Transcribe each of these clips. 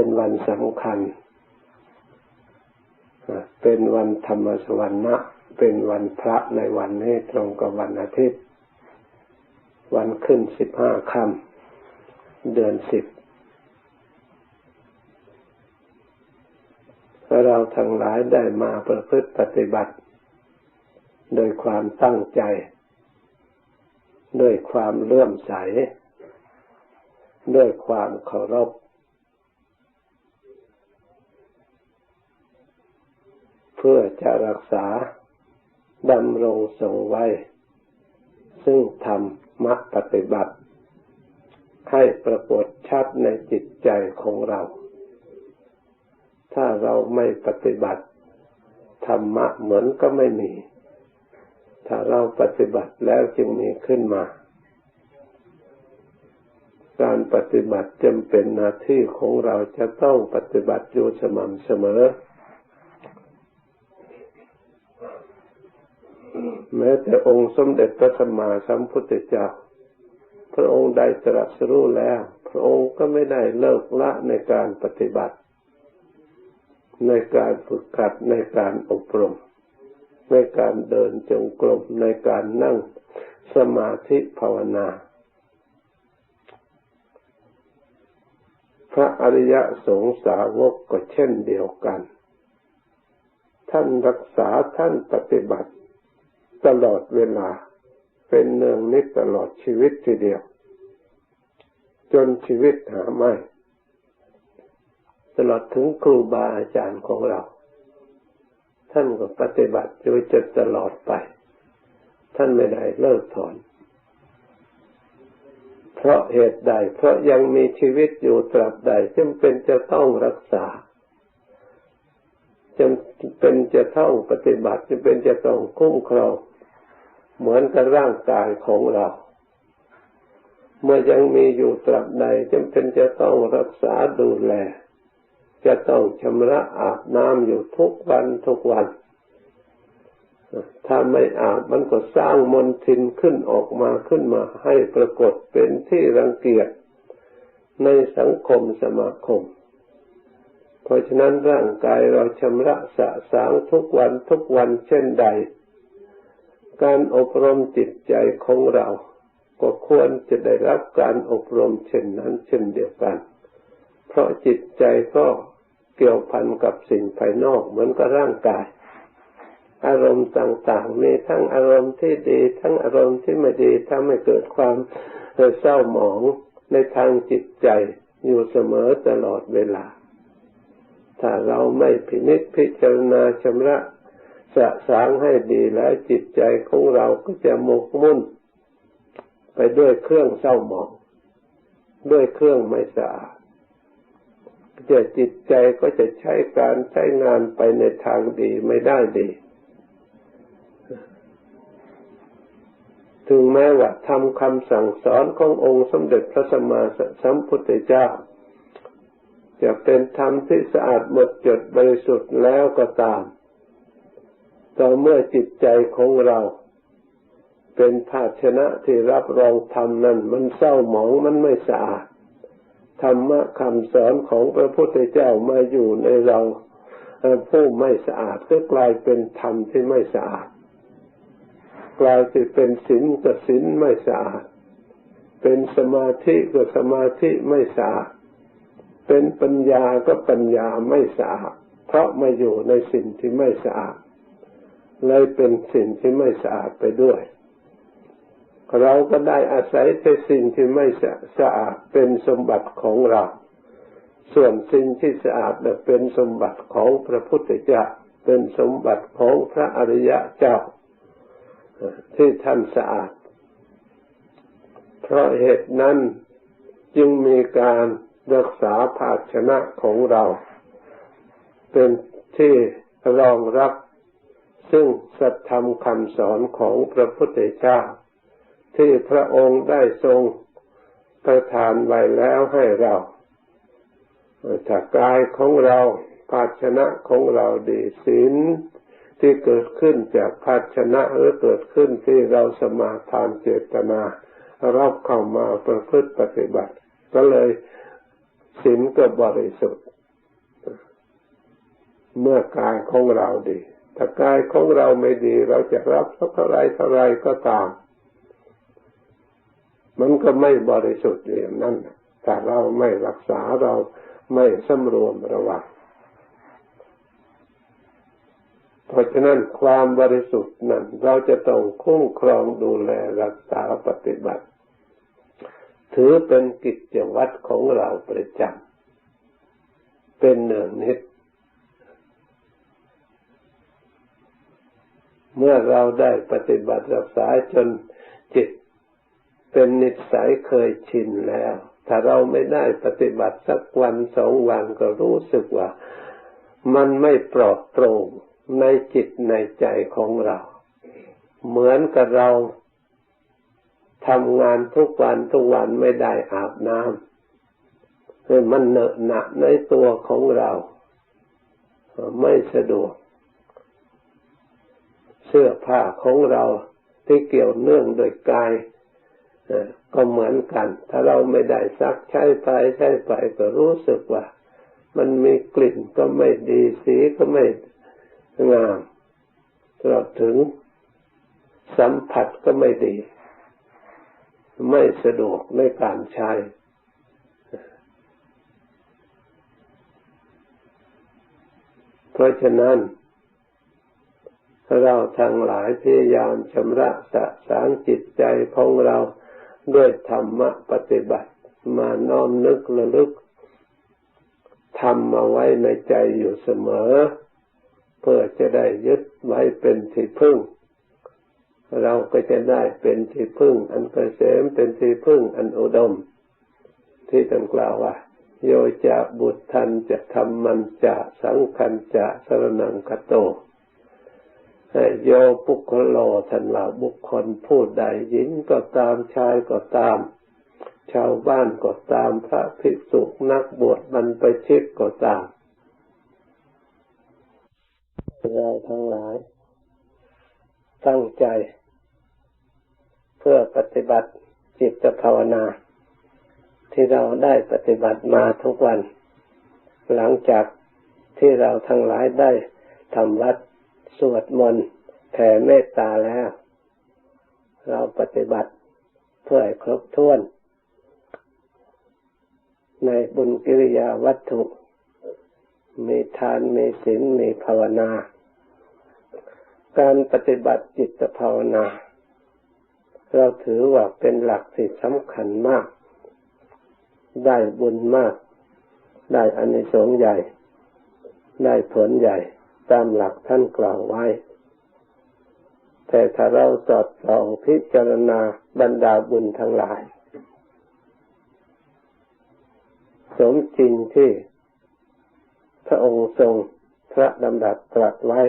เป็นวันสำคัญ เป็นวันธรรมสวรรค์เป็นวันพระในวันนี้ตรงกับวันอาทิตย์ วันขึ้นสิบห้าค่ำเดือนสิบเราทั้งหลายได้มาประพฤติปฏิบัติ โดยความตั้งใจ ด้วยความเลื่อมใส ด้วยความเคารพ เพื่อจะรักษาดำรงทรงไว้ ซึ่งธรรมะปฏิบัติ ให้ปรากฏชัดในจิตใจของเรา ถ้าเราไม่ปฏิบัติธรรมะเหมือนก็ไม่มี ถ้าเราปฏิบัติแล้วจึงมีขึ้นมา การปฏิบัติจำเป็นหน้าที่ของเราจะต้องปฏิบัติอยู่สม่ำเสมอ แม้แต่องค์สมเด็จพระสัมมาสัมพุทธเจ้า พระองค์ได้ตรัสรู้แล้ว พระองค์ก็ไม่ได้เลิกละในการปฏิบัติ ในการฝึกขัดในการอบรม ในการเดินจงกรมในการนั่งสมาธิภาวนา พระอริยสงสาวกก็เช่นเดียวกัน ท่านรักษาท่านปฏิบัติ ตลอดเวลา เป็นเนืองนิดตลอดชีวิตทีเดียว จนชีวิตหาไม่ ตลอดถึงครูบาอาจารย์ของเรา ท่านก็ปฏิบัติอยู่จนตลอดไป ท่านไม่ได้เลิกถอน เพราะเหตุใด เพราะยังมีชีวิตอยู่ตราบใดจำเป็นจะต้องรักษาจำเป็นจะต้องปฏิบัติจำเป็นจะต้องคุ้มครอง เหมือนกับร่างกายของเรา เมื่อยังมีอยู่ตราบใดจำเป็นจะต้องรักษาดูแล จะต้องชำระอาบน้ำอยู่ทุกวันทุกวัน ถ้าไม่อาบมันก็สร้างมลทินขึ้นออกมาขึ้นมาให้ปรากฏเป็นที่รังเกียจในสังคมสมาคม เพราะฉะนั้นร่างกายเราชำระสะสางทุกวันทุกวันเช่นใด การอบรมจิตใจของเรา ก็ควรจะได้รับการอบรมเช่นนั้นเช่นเดียวกัน เพราะจิตใจก็เกี่ยวพันกับสิ่งภายนอกเหมือนกับร่างกาย อารมณ์ต่างๆมีทั้งอารมณ์ที่ดี ทั้งอารมณ์ที่ไม่ดีทำให้เกิดความเศร้าหมองในทางจิตใจอยู่เสมอตลอดเวลา ถ้าเราไม่พินิจพิจารณาชำระ สะสางให้ดีแล้วจิตใจของเราก็จะหมกมุ่น ไปด้วยเครื่องเศร้าหมอง ด้วยเครื่องไม่สะอาดจะจิตใจก็จะใช้การใช้งานไปในทางดีไม่ได้ดี ถึงแม้ว่าทำคำสั่งสอนขององค์สมเด็จพระสัมมาสัมพุทธเจ้า จะเป็นธรรมที่สะอาดหมดจดบริสุทธิ์แล้วก็ตาม ต่อเมื่อจิตใจของเรา เป็นภาชนะที่รับรองธรรมนั้น มันเศร้าหมองมันไม่สะอาดธรรมะคำสอนของพระพุทธเจ้ามาอยู่ในเราผู้ไม่สะอาดก็กลายเป็นธรรมที่ไม่สะอาด กลายเป็นศีลก็ศีลไม่สะอาด เป็นสมาธิก็สมาธิไม่สะอาด เป็นปัญญาก็ปัญญาไม่สะอาด เพราะมาอยู่ในสิ่งที่ไม่สะอาด เลยเป็นสิ่งที่ไม่สะอาดไปด้วย เราก็ได้อาศัยแต่สิ่งที่ไม่สะอาดเป็นสมบัติของเรา ส่วนสิ่งที่สะอาดเป็นสมบัติของพระพุทธเจ้าเป็นสมบัติของพระอริยะเจ้า ที่ท่านสะอาด เพราะเหตุนั้นจึงมีการรักษาภาชนะของเรา เป็นที่รองรับ ซึ่งสัตธรรมคำสอนของพระพุทธเจ้า ที่พระองค์ได้ทรงประทานไว้แล้วให้เราถ้ากายของเราภาชนะของเราดีศีลที่เกิดขึ้นจากภาชนะหรือเกิดขึ้นที่เราสมาทานเจตนารับเข้ามาประพฤติปฏิบัติ ก็เลยศีลก็บริสุทธิ์ เมื่อกายของเราดี ถ้ากายของเราไม่ดี เราจะรับสักเท่าไรเท่าไรก็ตาม มันก็ไม่บริสุทธิ์อย่างนั้นถ้าเราไม่รักษาเราไม่สำรวมระวังเพราะฉะนั้นความบริสุทธิ์นั้น เราจะต้องคุ้มครองดูแลรักษาปฏิบัติ ถือเป็นกิจวัตรของเราประจำเป็นเนืองนิด เมื่อเราได้ปฏิบัติรักษาจนจิตเป็นนิสัยเคยชินแล้ว ถ้าเราไม่ได้ปฏิบัติสักวันสองวันก็รู้สึกว่า มันไม่ปลอดโปร่งในจิตในใจของเรา เหมือนกับเราทำงานทุกวันทุกวันไม่ได้อาบน้ำคือมันเหนอะหนะในตัวของเรา ไม่สะดวก เสื้อผ้าของเราที่เกี่ยวเนื่องโดยกายก็เหมือนกัน ถ้าเราไม่ได้ซักใช้ไปใช้ไปก็รู้สึกว่า มันมีกลิ่นก็ไม่ดีสีก็ไม่งามตลอดถึงสัมผัสก็ไม่ดี ไม่สะดวกในการใช้ เพราะฉะนั้น เราทั้งหลายพยายามชำระสะสางจิตใจของเราด้วยธรรมะปฏิบัติ มาน้อมนึกระลึกทำมาไว้ในใจอยู่เสมอ เพื่อจะได้ยึดไว้เป็นที่พึ่ง เราก็จะได้เป็นที่พึ่ง อันเกษมเป็นที่พึ่งอันอุดม ที่ท่านกล่าวว่า โยจะบุตรทันจะทำมันจะสังคันจะสรนังคโต โยปุคโลทันว่าบุคคลผู้ใดหญิงก็ตามชายก็ตาม ชาวบ้านก็ตามพระภิกษุนักบวชมันไปชิดก็ตามเราทั้งหลาย ตั้งใจ เพื่อปฏิบัติจิตภาวนา ที่เราได้ปฏิบัติมาทุกวัน หลังจากที่เราทั้งหลายได้ทำวัด สวดมนต์แผ่เมตตาแล้ว เราปฏิบัติเพื่อครบถ้วน ในบุญกิริยาวัตถุ มีทานมีศีลมีภาวนา การปฏิบัติจิตภาวนา เราถือว่าเป็นหลักที่สำคัญมาก ได้บุญมาก ได้อานิสงส์ใหญ่ ได้ผลใหญ่ ตามหลักท่านกล่าวไว้ แต่ถ้าเราสอดส่องพิจารณาบรรดาบุญทั้งหลาย สมจริงที่พระองค์ทรงพระดำรัสตรัสไว้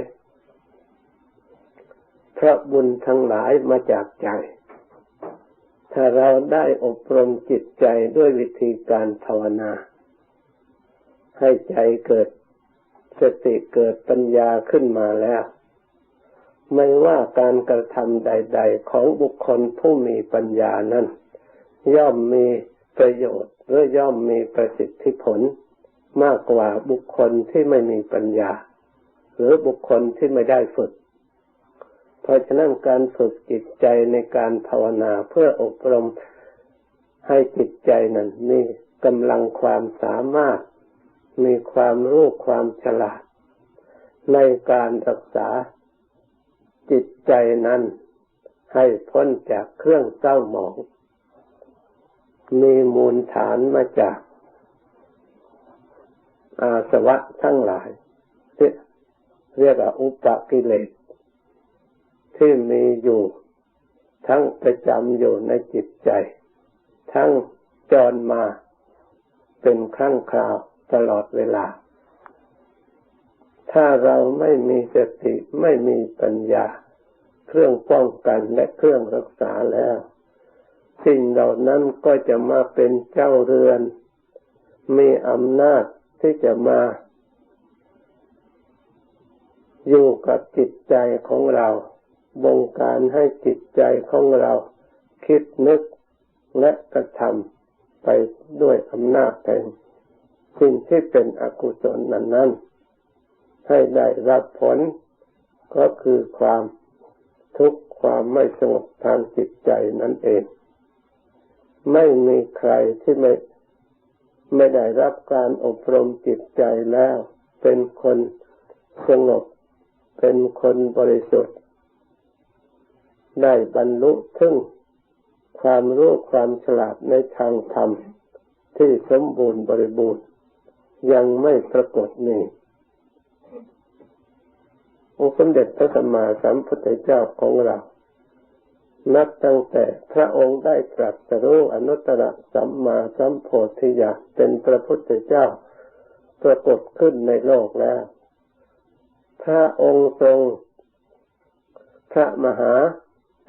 พระบุญทั้งหลายมาจากใจ ถ้าเราได้อบรมจิตใจด้วยวิธีการภาวนา ให้ใจเกิด สติเกิดปัญญาขึ้นมาแล้ว ไม่ว่าการกระทำใด ๆ ของบุคคลผู้มีปัญญานั้น ย่อมมีประโยชน์หรือย่อมมีประสิทธิผล มากกว่าบุคคลที่ไม่มีปัญญา หรือบุคคลที่ไม่ได้ฝึก เพราะฉะนั้นการฝึกจิตใจในการภาวนาเพื่ออบรมให้จิตใจนั้นมีกำลังความสามารถ มีความรู้ความฉลาด ในการรักษาจิตใจนั้น ให้พ้นจากเครื่องเศร้าหมอง มีมูลฐานมาจาก อาสวะทั้งหลาย เรียกว่าอุปกิเลส ที่มีอยู่ทั้งประจำอยู่ในจิตใจ ทั้งจรมาเป็นครั้งคราว ตลอดเวลา ถ้าเราไม่มีสติไม่มีปัญญา เครื่องป้องกันและเครื่องรักษาแล้ว สิ่งเหล่านั้นก็จะมาเป็นเจ้าเรือน มีอำนาจที่จะมาอยู่กับจิตใจของเรา บงการให้จิตใจของเรา คิดนึกและกระทำไปด้วยอำนาจแห่ง สิ่งที่เป็นอกุศลนั้นนั้นให้ได้รับผลก็คือความทุกข์ความไม่สงบทางจิตใจนั่นเอง ไม่มีใครที่ไม่ไม่ได้รับการอบรมจิตใจแล้ว เป็นคนสงบ เป็นคนบริสุทธิ์ ได้บรรลุถึงความรู้ความฉลาดในทางธรรมที่สมบูรณ์บริบูรณ์ ยังไม่ปรากฏนี่องค์สมเด็จพระสัมมาสัมพุทธเจ้าของเรา นับตั้งแต่พระองค์ได้ตรัสรู้อนุตตรสัมมาสัมโพธิญาณเป็นพระพุทธเจ้าปรากฏขึ้นในโลกแล้ว พระองค์ทรงพระมหา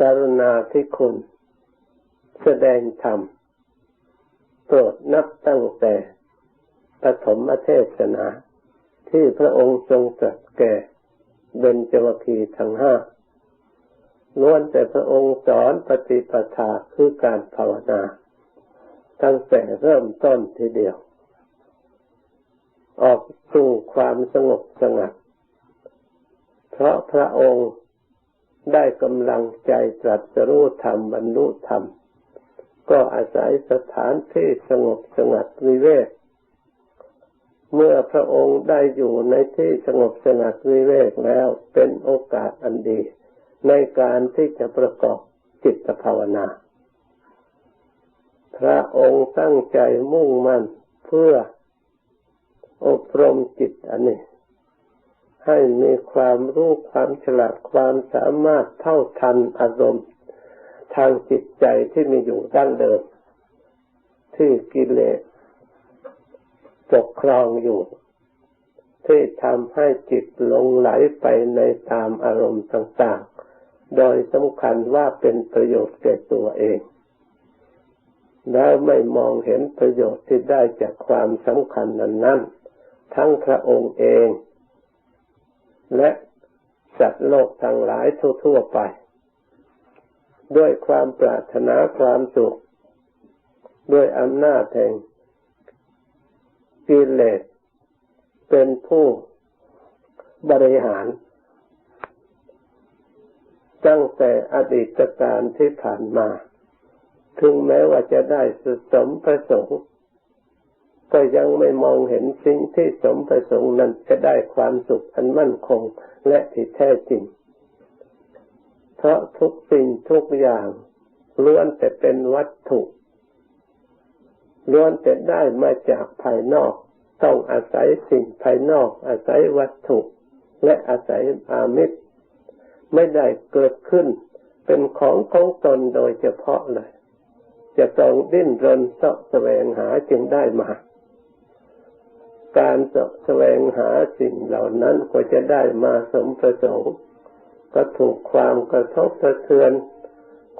กรุณาธิคุณ แสดงธรรมโปรดนับตั้งแต่ ปฐมเทศนา ที่พระองค์ทรงตรัสแก่เบญจวัคคีทั้งห้าล้วนแต่พระองค์สอนปฏิปทาคือการภาวนา ตั้งแต่เริ่มต้นทีเดียว ออกสู่ความสงบสงัด เพราะพระองค์ได้กำลังใจตรัสรู้ธรรมบรรลุธรรม ก็อาศัยสถานที่สงบสงัดวิเวก เมื่อพระองค์ได้อยู่ในที่สงบสงัดวิเวกแล้วเป็นโอกาสอันดี ในการที่จะประกอบจิตภาวนา พระองค์ตั้งใจมุ่งมั่นเพื่ออบรมจิตอันนี้ ให้มีความรู้ความฉลาดความสามารถเท่าทันอารมณ์ ทางจิตใจที่มีอยู่ดั้งเดิม ที่กิเลส ปกครองอยู่ ที่ทำให้จิตหลงไหลไปในตามอารมณ์ต่างๆ โดยสำคัญว่าเป็นประโยชน์แก่ตัวเอง แล้วไม่มองเห็นประโยชน์ที่ได้จากความสำคัญนั้นนนทั้งพระองค์เอง และสัตว์โลกทั้งหลายทั่วๆไป ด้วยความปรารถนาความสุข ด้วยอำนาจแห่ง กิเลสเป็นผู้บริหาร ตั้งแต่อดีตการที่ผ่านมา ถึงแม้ว่าจะได้สุสมประสงค์ ก็ยังไม่มองเห็นสิ่งที่สมประสงค์นั้นจะได้ความสุขอันมั่นคงและที่แท้จริง เพราะทุกสิ่งทุกอย่างล้วนแต่เป็นวัตถุ ล้วนแต่ได้มาจากภายนอก ต้องอาศัยสิ่งภายนอก อาศัยวัตถุ และอาศัยอามิตร ไม่ได้เกิดขึ้น เป็นของของตนโดยเฉพาะเลย จะต้องดิ้นรนเสาะแสวงหาจึงได้มา การเสาะแสวงหาสิ่งเหล่านั้นก็จะได้มาสมประสงค์ก็ถูกความกระทบกระเทือน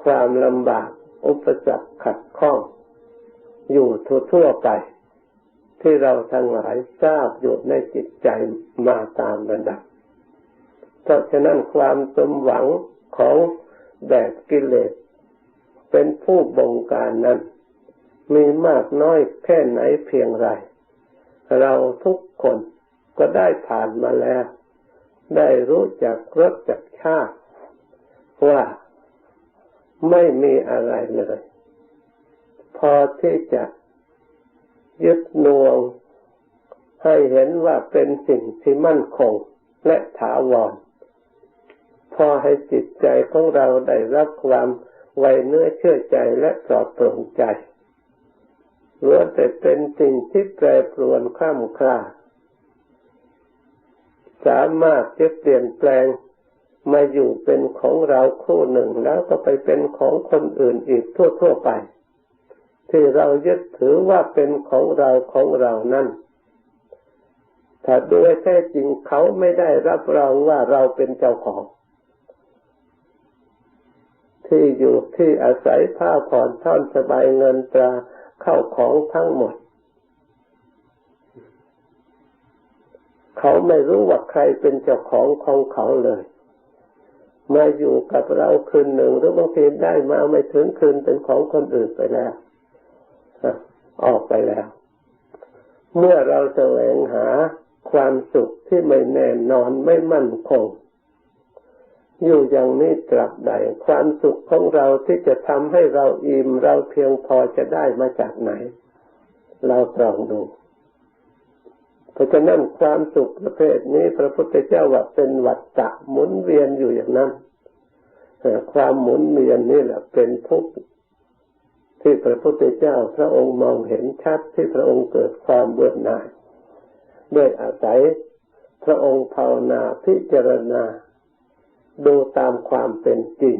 ความลำบาก อุปสรรคขัดข้อง อยู่ทั่วไป ที่เราทั้งหลายทราบอยู่ในจิตใจมาตามระดับ เพราะฉะนั้นความสมหวังของแบบกิเลส เป็นผู้บงการนั้น มีมากน้อยแค่ไหนเพียงไร เราทุกคนก็ได้ผ่านมาแล้ว ได้รู้จักรสจักชาติว่าไม่มีอะไรเลย พอที่จะยึดนวง ให้เห็นว่าเป็นสิ่งที่มั่นคงและถาวร พอให้จิตใจของเราได้รับความไวเนื้อเชื่อใจและปลอดโปร่งใจล้วนแต่เป็นสิ่งที่แปรปรวนข้ามคลาสามารถจะเปลี่ยนแปลงมาอยู่เป็นของเราคู่หนึ่งแล้วก็ไปเป็นของคนอื่นอีกทั่วๆไป ที่เรายึดถือว่าเป็นของเราของเรานั่นถ้าโดยแท้จริงเขาไม่ได้รับรองว่าเราเป็นเจ้าของ ที่อยู่ที่อาศัยผ้าผ่อนท่อนสบายเงินตราเข้าของทั้งหมด เขาไม่รู้ว่าใครเป็นเจ้าของของเขาเลยมาอยู่กับเราคืนหนึ่งหรือบางทีได้มาไม่ถึงคืนเป็นของคนอื่นไปแล้ว ออกไปแล้ว เมื่อเราแสวงหาความสุขที่ไม่แน่นอนไม่มั่นคง อยู่อย่างนี้ตราบใด ความสุขของเราที่จะทำให้เราอิ่มเราเพียงพอจะได้มาจากไหน เราตรองดูเพราะฉะนั้นความสุขประเภทนี้ พระพุทธเจ้าว่าเป็นวัฏฏะหมุนเวียนอยู่อย่างนั้นความหมุนเวียนนี่แหละเป็นทุกข์ ที่พระพุทธเจ้าพระองค์มองเห็นชัดที่พระองค์เกิดความเบื่อหน่ายด้วยอาศัยพระองค์ภาวนาพิจารณา ดูตามความเป็นจริง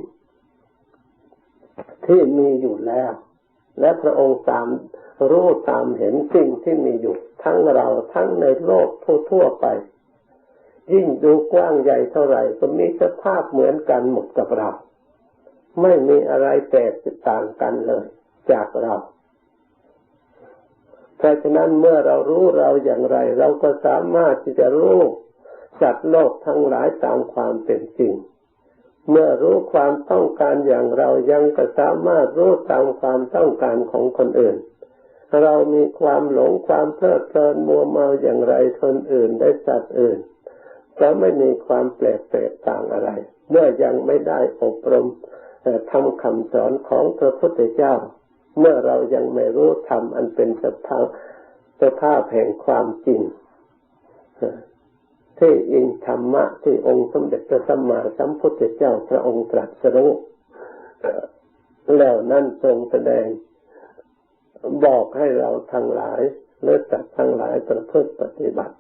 ที่มีอยู่แล้ว และพระองค์ตามรู้ตามเห็นสิ่งที่มีอยู่ ทั้งเราทั้งในโลกทั่วๆไป ยิ่งดูกว้างใหญ่เท่าไหร่ก็มีสภาพเหมือนกันหมดกับเรา ไม่มีอะไรแตกต่างกันเลย จากเรา เพราะฉะนั้นเมื่อเรารู้เราอย่างไร เราก็สามารถที่จะรู้สัตว์โลกทั้งหลายตามความเป็นจริง เมื่อรู้ความต้องการอย่างเรายังก็สามารถรู้ตามความต้องการของคนอื่น เรามีความหลงความเพลิดเพลินมัวเมาอย่างไรคนอื่นได้สัตว์อื่น ก็ไม่มีความแปลกแตกต่างอะไร เมื่อยังไม่ได้อบรมทำคำสอนของพระพุทธเจ้า เมื่อเรายังไม่รู้ธรรมอันเป็นสภาพสภาพแห่งความจริงที่อิงธรรมะที่องค์สมเด็จพระสัมมาสัมพุทธเจ้าพระองค์ตรัสรู้แล้วนั่นทรงแสดงบอกให้เราทั้งหลายเลือตัดทั้งหลายประพฤติปฏิบัติ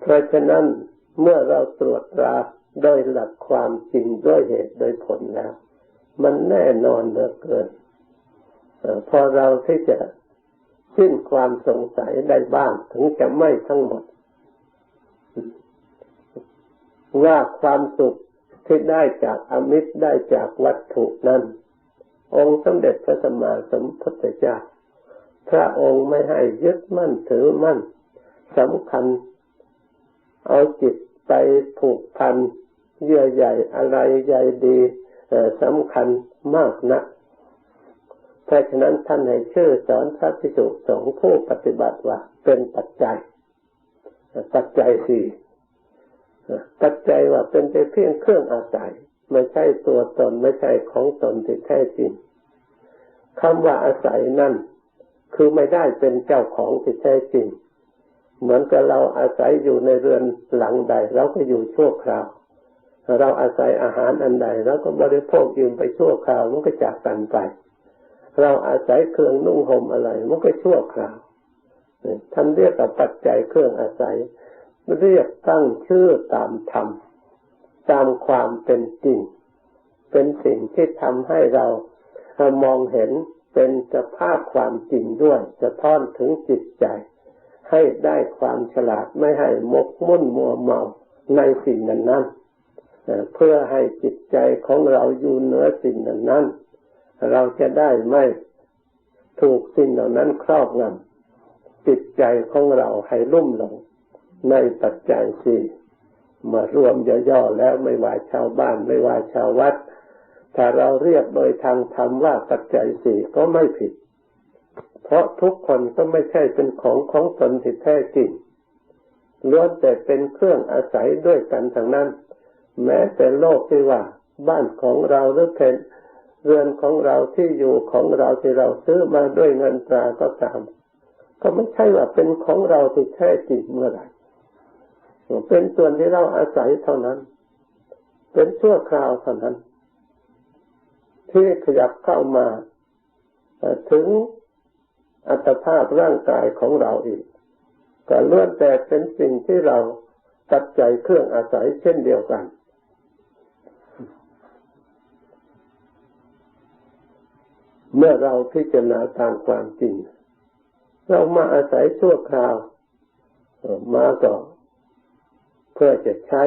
เพราะฉะนั้นเมื่อเราตรวจตราโดยหลักความจริงด้วยเหตุโดยผลแล้ว มันแน่นอนเหลือเกินพอเราที่จะสิ้นความสงสัยได้บ้าง ถึงจะไม่ทั้งหมด ว่าความสุขที่ได้จากอมิตรได้จากวัตถุนั้น องค์สมเด็จพระสัมมาสัมพุทธเจ้าพระองค์ไม่ให้ยึดมั่นถือมั่นสำคัญ เอาจิตไปผูกพันเยื่อใหญ่อะไรใหญ่ดี สำคัญมากนะเพราะฉะนั้นท่านให้ชื่อสอนพระภิกษุสงฆ์ผู้ปฏิบัติว่า เป็นปัจจัย ปัจจัยสี่ปัจจัยว่าเป็นแต่เพียงเครื่องอาศัยไม่ใช่ตัวตนไม่ใช่ของตนที่แท้จริงคำว่าอาศัยนั่น คือไม่ได้เป็นเจ้าของที่แท้จริง เหมือนกับเราอาศัยอยู่ในเรือนหลังใดเราก็อยู่ชั่วคราว เราอาศัยอาหารอันใดเราก็บริโภคยืมไปชั่วคราวมันก็จากกันไป เราอาศัยเครื่องนุ่งห่มอะไรมันก็ชั่วคราวท่านเรียกกับปัจจัยเครื่องอาศัยเรียกตั้งชื่อตามธรรมตามความเป็นจริง เป็นสิ่งที่ทำให้เรามองเห็นเป็นสภาพความจริงด้วยจะท้อนถึงจิตใจ ให้ได้ความฉลาดไม่ให้มกมุ่นมัวเมาในสิ่งนั้นนั้น เพื่อให้จิตใจของเราอยู่เหนือสิ่งนั้น เราจะได้ไม่ถูกสิ่งเหล่านั้นครอบงำจิตใจของเราให้ลุ่มหลง ในปัจจัยสี่มารวมย่อๆแล้วไม่ว่าชาวบ้านไม่ว่าชาววัด ถ้าเราเรียกโดยทางธรรมว่าปัจจัยสี่ก็ไม่ผิด เพราะทุกคนก็ไม่ใช่เป็นของของตนที่แท้จริงล้วนแต่เป็นเครื่องอาศัยด้วยกันทางนั้น แม้แต่โลกที่ว่า บ้านของเราหรือเป็นเรือนของเราที่อยู่ของเราที่เราซื้อมาด้วยเงินตราก็ตาม ก็ไม่ใช่ว่าเป็นของเราที่แท้จริงเมื่อไหร่เป็นส่วนที่เราอาศัยเท่านั้น เป็นชั่วคราวเท่านั้น ที่ขยับเข้ามาถึงอัตภาพร่างกายของเราอีกก็ล้วนแต่เป็นสิ่งที่เราตัดใจเครื่องอาศัยเช่นเดียวกัน เมื่อเราพิจารณาตามความจริง เรามาอาศัยชั่วคราวมาก็เพื่อจะใช้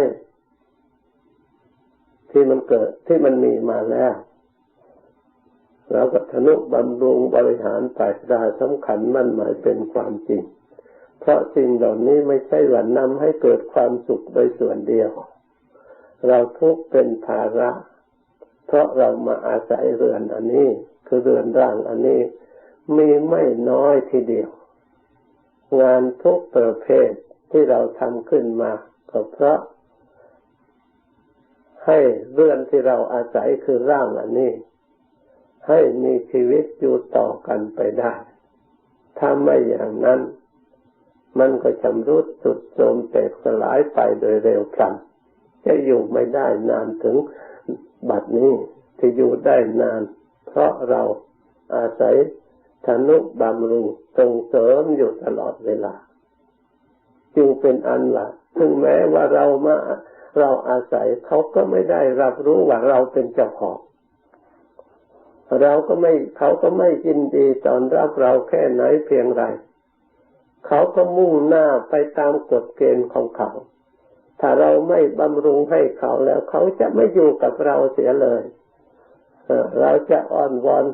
ที่มันเกิดที่มันมีมาแล้วเราก็ทนุบำรุงบริหารไปได้สำคัญมั่นหมายเป็นความจริง เพราะสิ่งเหล่านี้ไม่ใช่ว่านำให้เกิดความสุขโดยส่วนเดียว เราทุกเป็นภาระ เพราะเรามาอาศัยเรือนอันนี้ คือเรือนร่างอันนี้มีไม่น้อยทีเดียว งานทุกประเภทที่เราทำขึ้นมาก็เพราะ ให้เรือนที่เราอาศัยคือร่างอันนี้ ให้มีชีวิตอยู่ต่อกันไปได้ ถ้าไม่อย่างนั้น มันก็ชำรุดสุดโทรมแตกสลายไปโดยเร็วพลันจะอยู่ไม่ได้นานถึงบัดนี้ที่อยู่ได้นาน เพราะเราอาศัยธนุบำรุงส่งเสริมอยู่ตลอดเวลา จึงเป็นอันละถึงแม้ว่าเรามาเราอาศัยเขาก็ไม่ได้รับรู้ว่าเราเป็นเจ้าของ เราก็ไม่เขาก็ไม่ยินดีตอนรับเราแค่ไหนเพียงไร เขาก็มุ่งหน้าไปตามกฎเกณฑ์ของเขา ถ้าเราไม่บำรุงให้เขาแล้ว เขาจะไม่อยู่กับเราเสียเลย เราจะอ้อนวอน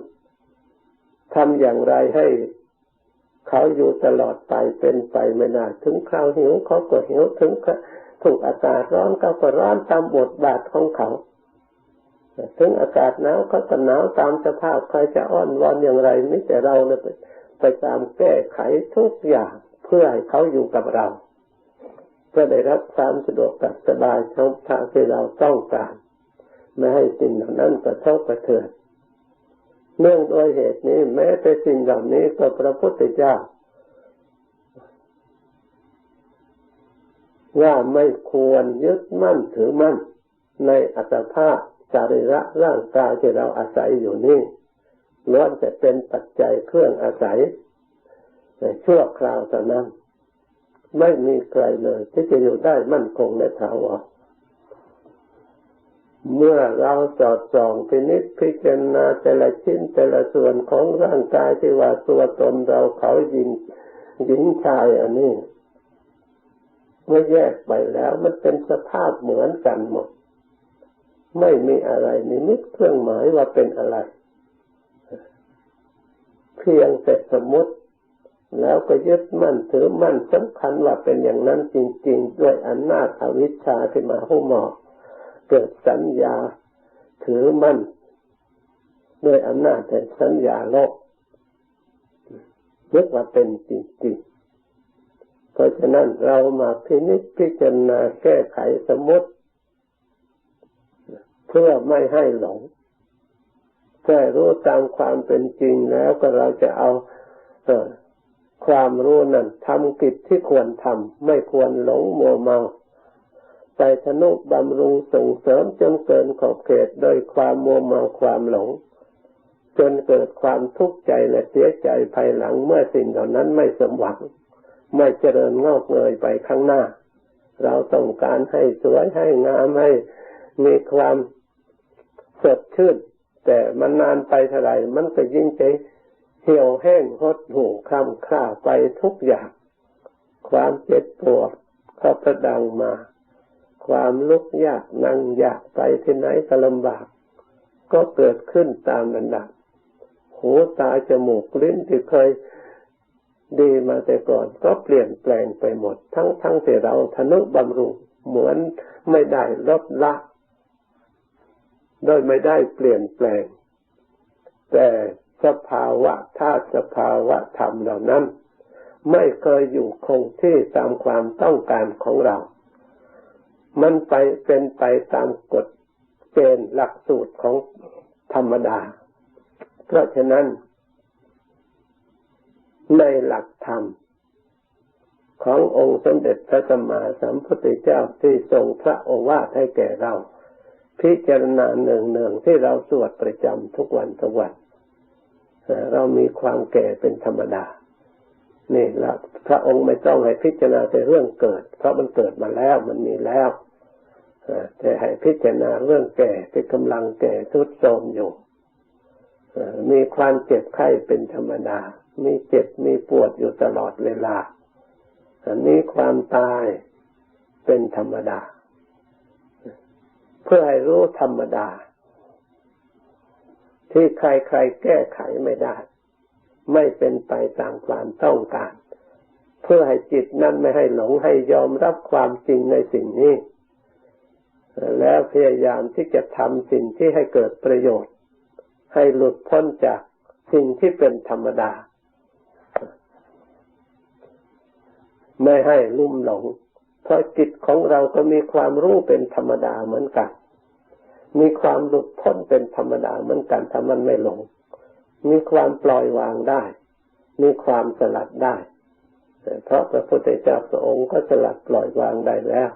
ทำอย่างไรให้เขาอยู่ตลอดไปเป็นไปไม่ได้ถึงคราวหิวเขาก็หิวถึงถูกอากาศร้อนเขาก็ร้อนตามบทบาทของเขาถึงอากาศหนาวเขาก็หนาวตามสภาพใครจะอ้อนวอนอย่างไรไม่แต่เราเนี่ยไปตามแก้ไขทุกอย่างเพื่อให้เขาอยู่กับเราเพื่อได้รับความสะดวกสบายช่องทางที่เราต้องการ ไม่ให้สิ่งเหล่านั้นกระทบกระเทือนเนื่องโดยเหตุนี้ แม้แต่สิ่งเหล่านี้ก็พระพุทธเจ้าว่าไม่ควรยึดมั่นถือมั่น ในอัตภาพจาริระร่างกายที่เราอาศัยอยู่นี่ล้วนจะเป็นปัจจัยเครื่องอาศัยในชั่วคราวเท่านั้น ไม่มีใครเลยที่จะอยู่ได้มั่นคงในถาวร เมื่อเราสอดส่องพินิจพิจารณาแต่ละชิ้นแต่ละส่วนของร่างกายที่ว่าตัวตนเราเขาหญิงหญิงชายอันนี้เมื่อแยกไปแล้วมันเป็นสภาพเหมือนกันหมด ไม่มีอะไรนิมิตเครื่องหมายว่าเป็นอะไร เพียงแต่สมมติ แล้วก็ยึดมั่นถือมั่นสำคัญว่าเป็นอย่างนั้นจริง ๆ ด้วยอำนาจอวิชชาที่มาหุ้มหมอก เกิดสัญญาถือมั่นด้วยอำนาจแห่งสัญญาโลกนึกว่าเป็นจริงๆเพราะฉะนั้นเรามาพินิจพิจารณาแก้ไขสมมติ เพื่อไม่ให้หลงแค่รู้ตามความเป็นจริงแล้วก็เราจะเอาเอความรู้นั้นทำกิจที่ควรทำไม่ควรหลงมัวเมา ไปทนุบำรุงส่งเสริมจนเกินขอบเขตโดยความมัวเมาความหลง จนเกิดความทุกข์ใจและเสียใจภายหลังเมื่อสิ่งเหล่านั้นไม่สมหวัง ไม่เจริญงอกเงยไปข้างหน้า เราต้องการให้สวยให้งามให้มีความสดชื่น แต่มันนานไปเท่าไรมันก็ยิ่งใจเหี่ยวแห้งหดหูคำคล้าไปทุกอย่าง ความเจ็บปวดก็ประดังมา ความลุกยากนั่งยากไปที่ไหนก็ลำบาก ก็เกิดขึ้นตามระดับหูตาจมูกลิ้นที่เคยดีมาแต่ก่อน ก็เปลี่ยนแปลงไปหมด ทั้งทั้งที่เราทนุบำรุงเหมือนไม่ได้ลดละโดยไม่ได้เปลี่ยนแปลง แต่สภาวะธาตุสภาวะธรรมเหล่านั้น ไม่เคยอยู่คงที่ตามความต้องการของเรา มันไปเป็นไปตามกฎเกณฑ์หลักสูตรของธรรมดา เพราะฉะนั้น ในหลักธรรม ขององค์สมเด็จพระสัมมาสัมพุทธเจ้าที่ทรงพระโอวาทให้แก่เรา พิจารณาเนืองเนืองที่เราสวดประจำทุกวันทุกวัน เรามีความแก่เป็นธรรมดา นี่ละพระองค์ไม่ต้องให้พิจารณาแต่เรื่องเกิด เพราะมันเกิดมาแล้วมันมีแล้วแต่ให้พิจารณาเรื่องแก่ที่กำลังแก่ทุดโทรมอยู่มีความเจ็บไข้เป็นธรรมดา มีเจ็บมีปวดอยู่ตลอดเวลามีความตายเป็นธรรมดา เพื่อให้รู้ธรรมดา ที่ใครๆแก้ไขไม่ได้ ไม่เป็นไปตามความต้องการ เพื่อให้จิตนั้นไม่ให้หลงให้ยอมรับความจริงในสิ่งนี้ แล้วพยายามที่จะทำสิ่งที่ให้เกิดประโยชน์ ให้หลุดพ้นจากสิ่งที่เป็นธรรมดา ไม่ให้ลุ่มหลง เพราะจิตของเราก็มีความรู้เป็นธรรมดาเหมือนกัน มีความหลุดพ้นเป็นธรรมดาเหมือนกันถ้ามันไม่หลง มีความปล่อยวางได้ มีความสลัดได้เพราะพระพุทธเจ้าพระองค์ก็สลัดปล่อยวางได้แล้ว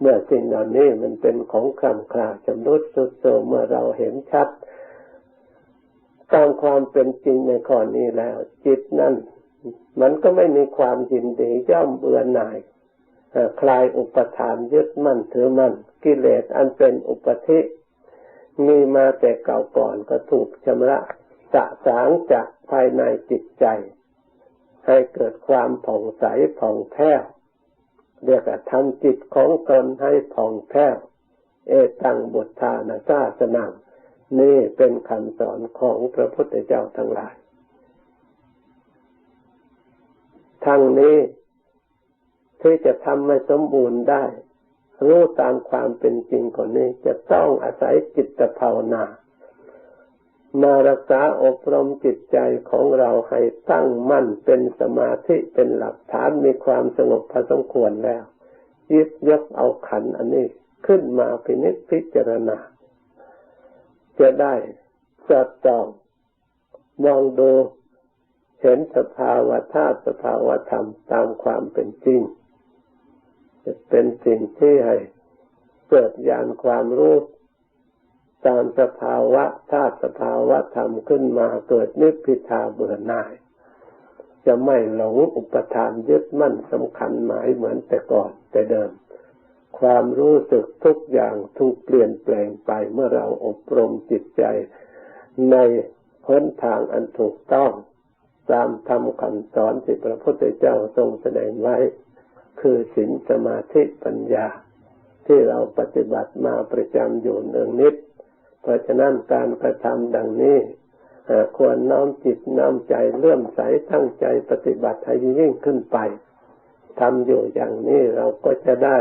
เมื่อสิ่งเหล่านี้มันเป็นของคำคลาจำรุดสุดโทเมื่อเราเห็นชัดตามความเป็นจริงในข้อนี้แล้ว จิตนั้นมันก็ไม่มีความยินดีย่อมเบื่อหน่ายคลายอุปทานยึดมั่นถือมั่นกิเลสอันเป็นอุปธิมีมาแต่เก่าก่อนก็ถูกชำระ สะสางจากภายในจิตใจ ให้เกิดความผ่องใสผ่องแผ้วเรียกว่าทำจิตของตนให้ผ่องแผ้วเอตังบุตธานาซาสนังนี่เป็นคำสอนของพระพุทธเจ้าทั้งหลาย ทั้งนี้ที่จะทำให้สมบูรณ์ได้ รู้ตามความเป็นจริงคนนี้จะต้องอาศัยจิตภาวนา มารักษาอบรมจิตใจของเราให้ตั้งมั่นเป็นสมาธิเป็นหลักฐานมีความสงบพอสมควรแล้วยึดยกเอาขันอันนี้ขึ้นมาพินิจพิจารณา จะได้จัดจ้องมองดูเห็นสภาวะธาตุสภาวะธรรมตามความเป็นจริง จะเป็นสิ่งที่ให้เกิดญาณความรู้ ตามสภาวะธาตุสภาวะธรรมขึ้นมาเกิดนิพพิทาเบื่อหน่าย จะไม่หลงอุปทานยึดมั่นสำคัญหมายเหมือนแต่ก่อนแต่เดิม ความรู้สึกทุกอย่างถูกเปลี่ยนแปลงไปเมื่อเราอบรมจิตใจในพ้นทางอันถูกต้อง ตามธรรมคำสอนที่พระพุทธเจ้าทรงแสดงไว้ คือศีลสมาธิปัญญา ที่เราปฏิบัติมาประจำอยู่เนืองนิด เพราะฉะนั้นการกระทำดังนี้ควรน้อมจิตน้อมใจเลื่อมใสตั้งใจปฏิบัติให้ยิ่งขึ้นไปทำอยู่อย่างนี้เราก็จะได้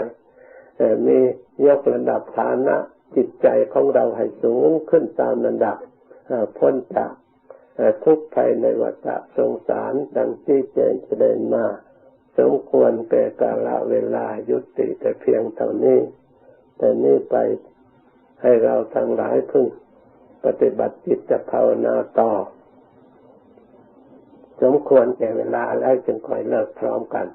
มียกระดับฐานะจิตใจของเราให้สูงขึ้นตามระดับพ้นจากทุกข์ภายในวัฏสงสารดังที่เจนแสดงมา สมควรแก่กาลเวลายุติแต่เพียงเท่านี้ แต่นี้ไป ให้เราทั้งหลายพึ่งปฏิบัติจิตภาวนาต่อ สมควรแก่เวลาแล้วจึงค่อยเลิกพร้อมกัน